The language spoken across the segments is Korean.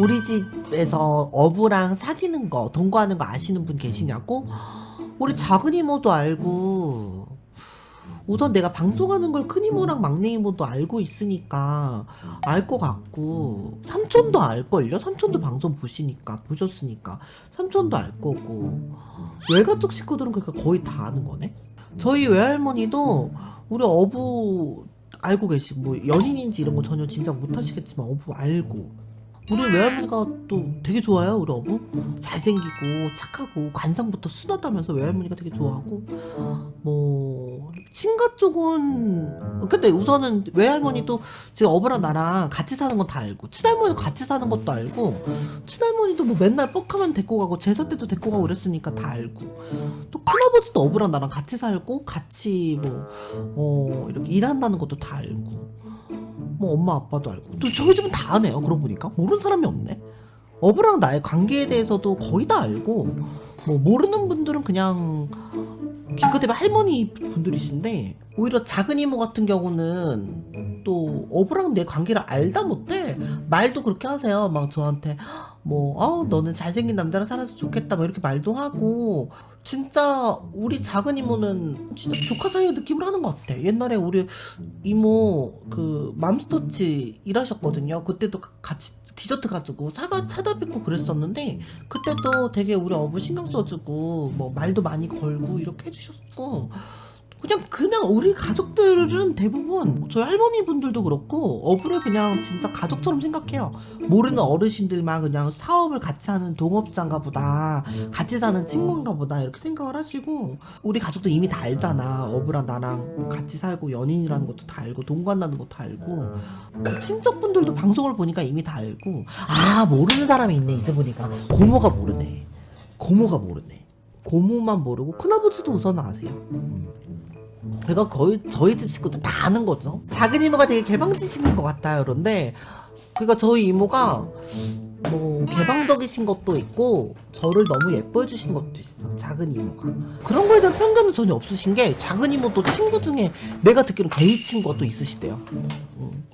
우리 집에서 어부랑 사귀는 거, 동거하는 거 아시는 분 계시냐고? 우리 작은 이모도 알고, 우선 내가 방송하는 걸 큰 이모랑 막내 이모도 알고 있으니까 알 것 같고, 삼촌도 알걸요? 삼촌도 방송 보시니까, 보셨으니까. 삼촌도 알 거고. 외가족 식구들은 그러니까 거의 다 아는 거네? 저희 외할머니도 우리 어부 알고 계시고, 뭐 연인인지 이런 거 전혀 짐작 못 하시겠지만, 어부 알고. 우리 외할머니가 또 되게 좋아요 우리 어부. 잘생기고 착하고 관상부터 순하다면서 외할머니가 되게 좋아하고. 뭐 친가 쪽은 근데 우선은 외할머니도 지금 어부랑 나랑 같이 사는 건 다 알고 친할머니도 같이 사는 것도 알고 친할머니도 뭐 맨날 뻑하면 데리고 가고 제사 때도 데리고 가고 그랬으니까 다 알고. 또 큰아버지도 어부랑 나랑 같이 살고 같이 뭐 어, 이렇게 일한다는 것도 다 알고 뭐 엄마 아빠도 알고. 또 저희 집은 다 아네요 그러고 보니까. 모르는 사람이 없네. 어부랑 나의 관계에 대해서도 거의 다 알고 뭐 모르는 분들은 그냥 기껏해면 할머니 분들이신데 오히려 작은 이모 같은 경우는 또 어부랑 내 관계를 알다 못해 말도 그렇게 하세요. 막 저한테 뭐아 너는 잘생긴 남자랑 살아서 좋겠다 뭐 이렇게 말도 하고 진짜 우리 작은 이모는 진짜 조카 사이의 느낌을 하는 것 같아. 옛날에 우리 이모 그 맘스터치 일하셨거든요. 그때도 가- 같이 디저트 가지고 사과 찾아뵙고 그랬었는데 그때도 되게 우리 어부 신경 써주고 뭐 말도 많이 걸고 이렇게 해주셨고 그냥 그냥 우리 가족들은 대부분 저희 할머니 분들도 그렇고 어부를 그냥 진짜 가족처럼 생각해요. 모르는 어르신들만 그냥 사업을 같이 하는 동업자인가 보다 같이 사는 친구인가 보다 이렇게 생각을 하시고 우리 가족도 이미 다 알잖아. 어부랑 나랑 같이 살고 연인이라는 것도 다 알고 동거한다는 것도 알고. 친척분들도 방송을 보니까 이미 다 알고. 아 모르는 사람이 있네. 이제 보니까 고모가 모르네. 고모가 모르네 고모만 모르고 큰아버지도 우선 아세요? 음. 그러니까 거의 저희 집 식구들 다 아는 거죠. 작은 이모가 되게 개방지심인 것 같아요 그런데 그러니까 저희 이모가 뭐 개방적이신 것도 있고 저를 너무 예뻐해 주시는 것도 있어 작은 이모가. 그런 거에 대한 편견은 전혀 없으신 게 작은 이모도 친구 중에 내가 듣기로 게이 친구가 또 있으시대요. 음,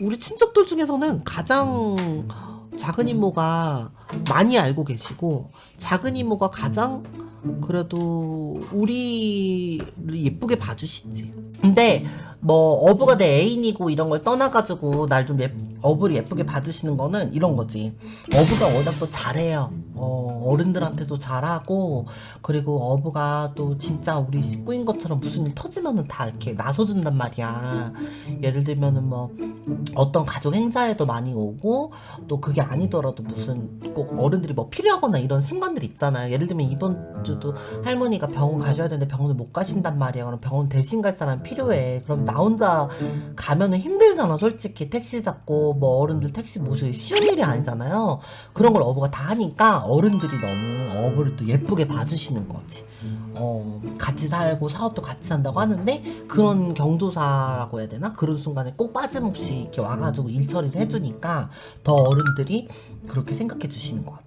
우리 친척들 중에서는 가장 작은 이모가 많이 알고 계시고 작은 이모가 가장 그래도 우리를 예쁘게 봐주시지. 근데 뭐 어부가 내 애인이고 이런 걸 떠나가지고 날 좀 어부를 예쁘게 봐주시는 거는 이런 거지. 어부가 워낙 또 잘해요. 어, 어른들한테도 잘하고 그리고 어부가 또 진짜 우리 식구인 것처럼 무슨 일 터지면은 다 이렇게 나서준단 말이야. 예를 들면은 뭐 어떤 가족 행사에도 많이 오고 또 그게 아니더라도 무슨 꼭 어른들이 뭐 필요하거나 이런 순간들이 있잖아요. 예를 들면 이번 주도 할머니가 병원 가셔야 되는데 병원을 못 가신단 말이야. 그럼 병원 대신 갈 사람 필요해. 그럼 나 혼자 가면은 힘들잖아. 솔직히 택시 잡고 뭐 어른들 택시 모시기 쉬운 일이 아니잖아요. 그런 걸 어부가 다 하니까 어른들이 너무 어부를 또 예쁘게 봐주시는 거지. 어, 같이 살고 사업도 같이 한다고 하는데 그런 경조사라고 해야 되나? 그런 순간에 꼭 빠짐없이 이렇게 와가지고 일 처리를 해주니까 더 어른들이 그렇게 생각해 주시는 것 같아.